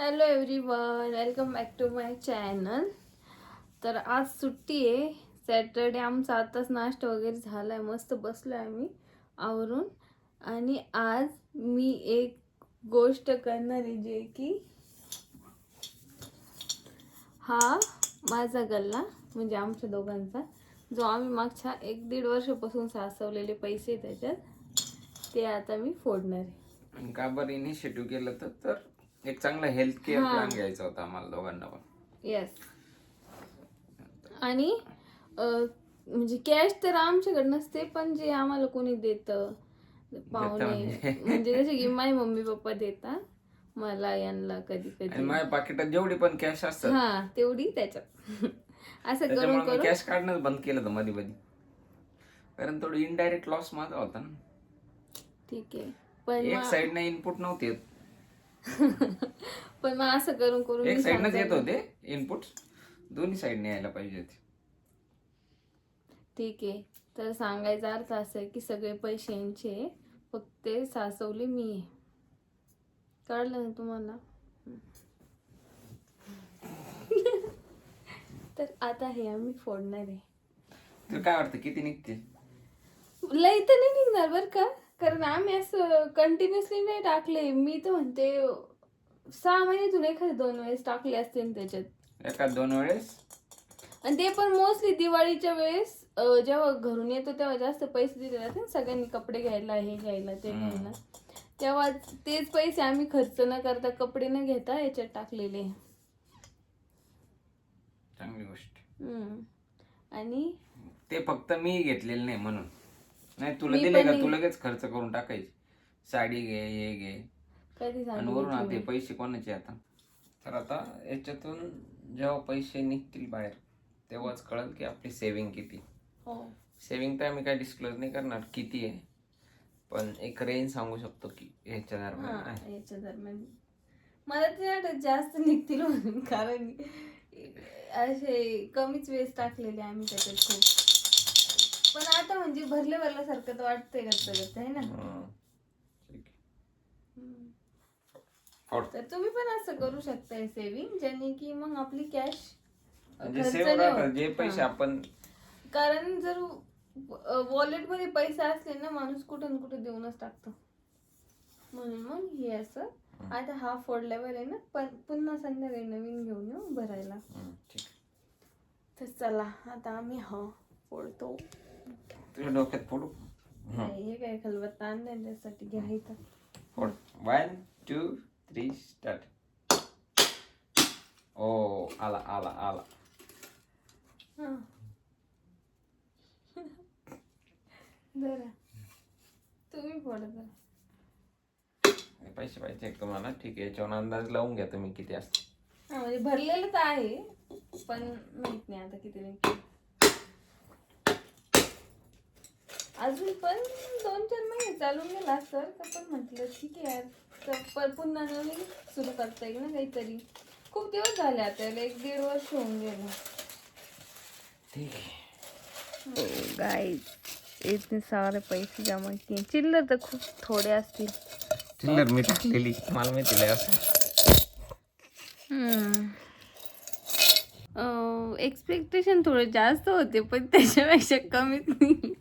Hello everyone welcome back to my channel तर आज सुट्टी आहे. सॅटरडे आमचा आताच नाश्ता वगैरे झाला आहे मस्त बसलो आहे आम्ही आवरून. आणि आज मी एक गोष्ट करणार आहे जे की हा माझा गल्ला म्हणजे आमच्या दोघांचा जो आम्ही मागच्या एक दीड वर्षापासून साचवलेले पैसे त्याच्यात ते आता मी फोडणार आहे. का बरं इनिशिएटिव्ह केलं तर एक चांगला हेल्थ केअर हा. प्लॅन घ्यायचा होता आम्हाला दोघांना पण. येस आणि अं, म्हणजे कॅश तर आमच्याकडे नसते पण जे आम्हाला कोणी देतं पाहुणे म्हणजे. म्हणजे जसे की माझे मम्मी पप्पा देतात मला यांना कधी आणि कधी माझ्या पाकिटात जेवढी पण कॅश असतात हा तेवढी त्याच्यात. असं करून त्याच्यामुळे मी करून. कॅश काढणंच बंद केलं होतं मध्ये मध्ये कारण थोडं इनडायरेक्ट लॉस माझा होता ना. ठीक आहे. पण एक मग- साइडने इनपुट नव्हते येत. पण मग असं करून करून एक साइडनंच येत. होते इनपुट दोन्ही साइडने यायला पाहिजे होते. ठीक आहे. तर सांगायचा अर्थ असा आहे की सगळे पैसे यांचे आहे. फक्त ते साचवले मी कळलं ना तुम्हाला? तर आता हे आम्ही फोडणार आहे. तुला काय वाटतं किती निघतील? लई तर नाही निघणार बरं का? कारण आम्ही असं कंटिन्युअसली नाही टाकले. मी तर म्हणते सहा महिन्यातून एखादे दोन वेळेस टाकले असते ना त्याच्यात. एका दोन वेळेस? आणि ते पण मोस्टली दिवाळीच्या वेळेस अं, जेव्हा घरून येतो तेव्हा जास्त पैसे दिले जाते ना सगळ्यांनी कपडे घ्यायला हे घ्यायला ते हम्म. घ्यायला. तेव्हा तेच पैसे आम्ही खर्च न करता कपडे न घेता याच्यात टाकलेले. चांगली गोष्ट. हम्म. आणि? ते फक्त मी घेतलेलं नाही म्हणून. नाही तुला मी दिले पण का? नाही. तू लगेच खर्च करून टाकायची. साडी घे हे घे. कधी आणि वरून आता हे? पैसे कोणाचे आता? तर आता याच्यातून जेव्हा पैसे निघतील बाहेर तेव्हाच कळेल की आपली सेव्हिंग किती. हो. सेव्हिंग तर आम्ही काय डिस्क्लोज नाही करणार किती आहे. पण एक रेंज सांगू शकतो की ह्याच्या दरम्यान हा आहे. याच्या दरम्यान. मला ते वाटत जास्त निघतील म्हणून कारण असे कमीच वेळेस टाकलेले आम्ही त्याच्यात खूप. पण आता म्हणजे भरले भरल्यासारखं तर वाटतंय आहे ना हं. ठीक आहे. फोड. तर तुम्ही पण असं करू शकताय सेव्हिंग ज्याने की मग आपली कॅश म्हणजे सेव्ह राहतात. जे पैसे. आपण कारण जर वॉलेटमध्ये पैसे असले ना माणूस कुठं न कुठं देऊनच टाकतो म्हणून मग हे असं आता हा फोडल्यावर आहे ना पण पुन्हा संध्याकाळी नवीन घेऊन येऊ भरायला ठीक तर चला आता आम्ही हा फोडतो तुझ्या डोक्यात फोडू हं. काय खलबत्ता आणलंय त्यासाठी घ्यायचं फोड. वन टू थ्री स्टार्ट ओ आला आला आला. जरा. तुम्ही फोडा जरा. हे पैसे पाहिजे तुम्हाला. ठीक आहे याच्यावर अंदाज लावून घ्या तुम्ही किती असते म्हणजे भरलेलं तर आहे पण माहीत नाही आता किती नाही. अजून पण दोन चार महिने चालून गेला सर तर पण म्हटलं ठीक आहे. यार तर पण पुन्हा नवीन सुरू करता येईल ना काहीतरी. खूप दिवस झाले आता एक दीड वर्ष होऊन गेलं. गाईज इतने सारे पैसे जमा किए. चिल्लर तर खूप थोडे असतील. चिल्लर मी टाकलेली. मला माहिती लय असं. एक्सपेक्टेशन थोडे जास्त होते पण त्याच्यापेक्षा कमीच नाही.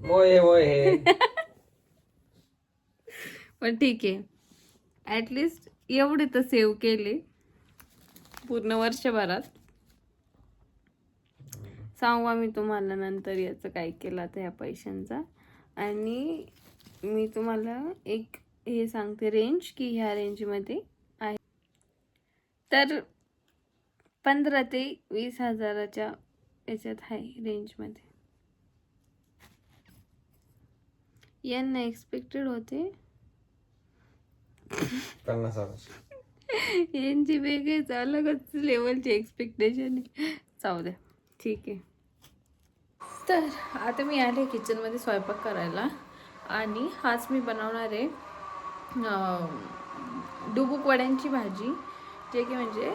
होय होय हे. पण ठीक आहे. ॲटलिस्ट एवढे तर सेव्ह केले. पूर्ण वर्षभरात. सांगू मी तुम्हाला नंतर याचं काय केलं आता ह्या पैशांचा. आणि मी तुम्हाला एक हे सांगते रेंज की ह्या रेंजमध्ये आहे. तर पंधरा ते वीस हजाराच्या याच्यात आहे रेंजमध्ये यांना एक्सपेक्टेड होते. पन्नास हजार. यांची वेगळीच अलगच लेवलची एक्सपेक्टेशन आहे. जाऊ द्या ठीक आहे. तर आता मी आले किचनमध्ये स्वयंपाक करायला. आणि हाच मी बनवणार आहे डुबुक वड्यांची भाजी. जे की म्हणजे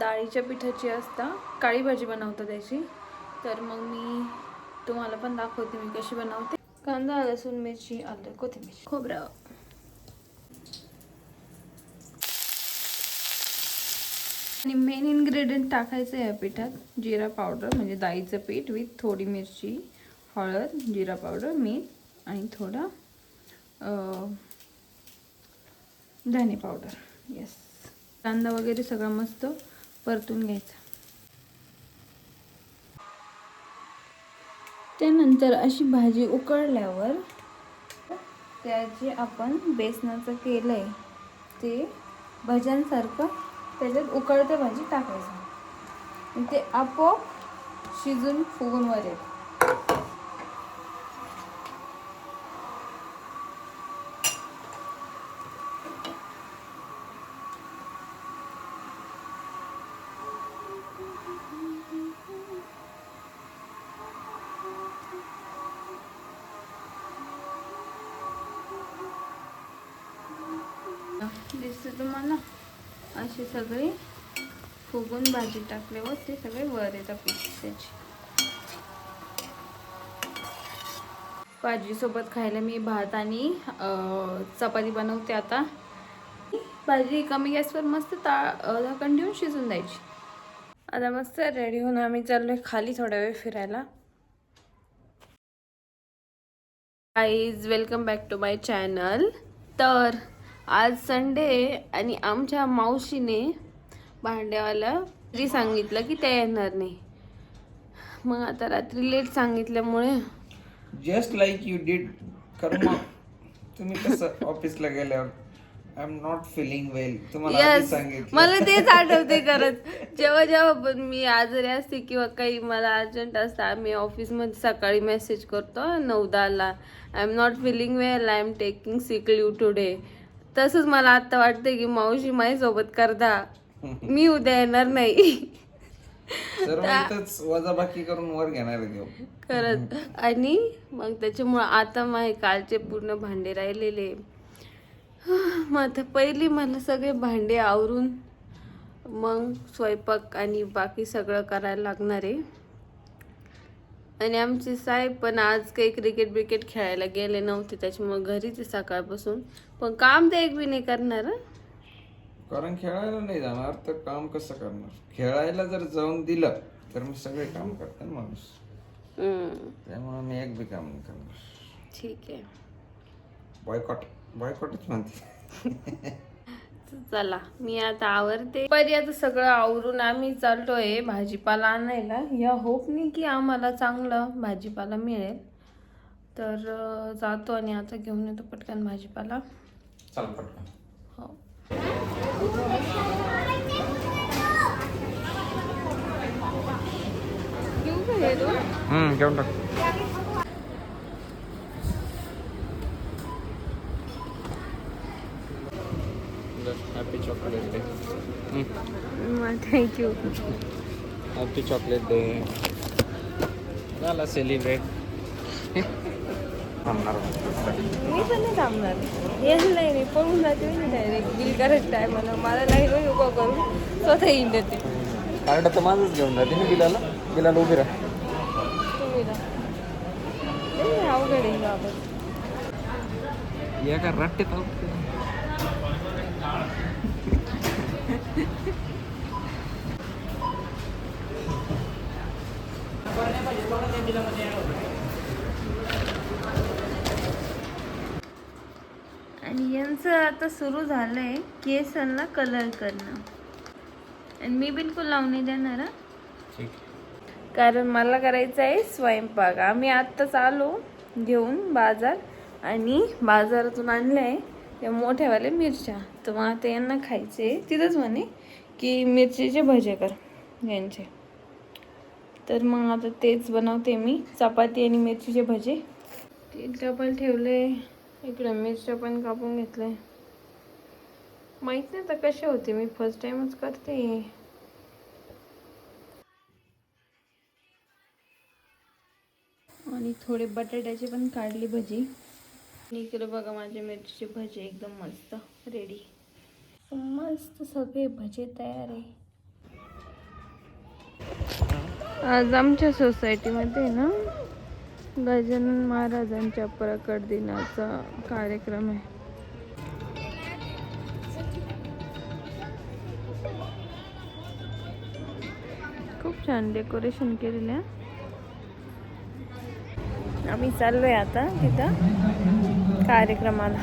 डाळीच्या पिठाची असता. काळी भाजी बनवतात त्याची. तर मग मी तुम्हाला पण दाखवते मी कशी बनवते. कांदा लसूण मिरची आलं कोथिंबीर. खोबरं आणि मेन इन्ग्रेडियंट टाकायचं आहे या पिठात जिरा पावडर म्हणजे दाईचं पीठ विथ थोडी मिरची हळद जिरा पावडर मीठ आणि थोडा धने पावडर येस कांदा वगैरे सगळं मस्त परतून घ्यायचा. त्यानंतर अशी भाजी उकळल्यावर त्याचे आपण बेसनाचं केलं आहे ते भज्यांसारखं त्याच्यात उकळते भाजी टाकायचं. ते आपोआप शिजून फुगून वर दिसते तुम्हाला? असे सगळे फुगून भाजी टाकल्यावर ते सगळे वर येतात पीस त्याची. भाजीसोबत खायला मी भात आणि चपाती बनवते आता. भाजी कमी गॅसवर मस्त ता झाकण ठेवून शिजून द्यायची. आता मस्त रेडी होऊन आम्ही चाललोय खाली थोडा वेळ फिरायला. Guys welcome back to my channel तर आज संडे आणि आमच्या मावशीने भांड्यावाला रात्री सांगितलं की ते येणार नाही. मग आता रात्री लेट सांगितल्यामुळे जस्ट लाईक यू डिड कर्मा तुम्ही कसं ऑफिसला गेल्यावर? I am not feeling well तुम्हाला आधी यस सांगितलं. मला तेच आठवते करत जेव्हा जेव्हा पण मी आजारी असते किंवा काही मला अर्जंट असतं आम्ही ऑफिसमध्ये सकाळी मेसेज करतो नऊ दहाला I am not feeling well I am taking sick leave today तसंच मला आता वाटतं की मावशी माझ्यासोबत करता. मी उद्या येणार नाही. वजाबाकी करून वर घेणार खरंच. आणि मग त्याच्यामुळं आता माझे कालचे पूर्ण भांडे राहिलेले. मग आता पहिली मला सगळे भांडे आवरून मग स्वयंपाक आणि बाकी सगळं करायला लागणार आहे. आणि आमचे साहेब पण आज काही क्रिकेट ब्रिकेट खेळायला गेले नव्हते त्याच्यामुळे घरीच आहे सकाळपासून. पण काम ते एक बी नाही करणार हं. कारण खेळायला नाही जाणार तर काम कसं करणार? खेळायला जर जाऊन दिलं तर मी सगळे काम करते ना माणूस. हम्म, त्यामुळे मी एक बी काम नाही करणार. ठीक आहे. बॉयकॉट बॉयकॉटच म्हणते. चला मी आता आवरते. परी आता सगळं आवरून आम्ही चालतोय भाजीपाला आणायला. या होपनी की आम्हाला चांगलं भाजीपाला मिळेल. तर जातो आणि आता घेऊन येतो पटकन भाजीपाला. चाल पटकन. हो. हे घेऊन टाक happy chocolate day thank you happy chocolate day झाला सेलिब्रेट मी पण नाही थांबणार. यायला नाही मी पळून जाते मी डायरेक्ट बिल करायचं आहे मला. मला नाही उभा करून. स्वतः येईन देते कार्ड तर माझंच घेऊन जाते ना बिलाला. बिलाला उभी राहा. तुम्ही अवघड आहे बाबत या का रट्टे आणि यांचं आता सुरू झालंय केसांना कलर करणं. आणि मी बिलकुल लावून देणार कारण मला करायचं आहे स्वयंपाक. आम्ही आत्ताच आलो घेऊन बाजार आणि बाजारातून आणलं आहे त्या मोठ्यावाल्या मिरच्या. तर मग आता यांना खायचे. तिथंच म्हणे की मिरचीचे भजे कर यांचे. तर मग आता तेच बनवते मी. चपाती आणि मिरचीचे भजे. तेल डबल ठेवले. इकडे मिरच्या पण कापून घेतले माहीत नाही तर कसे होते. मी फर्स्ट टाइमच करते. आणि थोडे बटाट्याचे पण काढली भजी. आणि इकडे बघा माझे मिरचीचे भजे एकदम मस्त रेडी मस्त सगळे भजे तयार आहे. आज आमच्या सोसायटीमध्ये ना गजानन महाराजांच्या प्रकट दिनाचा कार्यक्रम आहे. खूप छान डेकोरेशन केलेलं आहे. आम्ही चाललोय आता तिथं कार्यक्रमाला.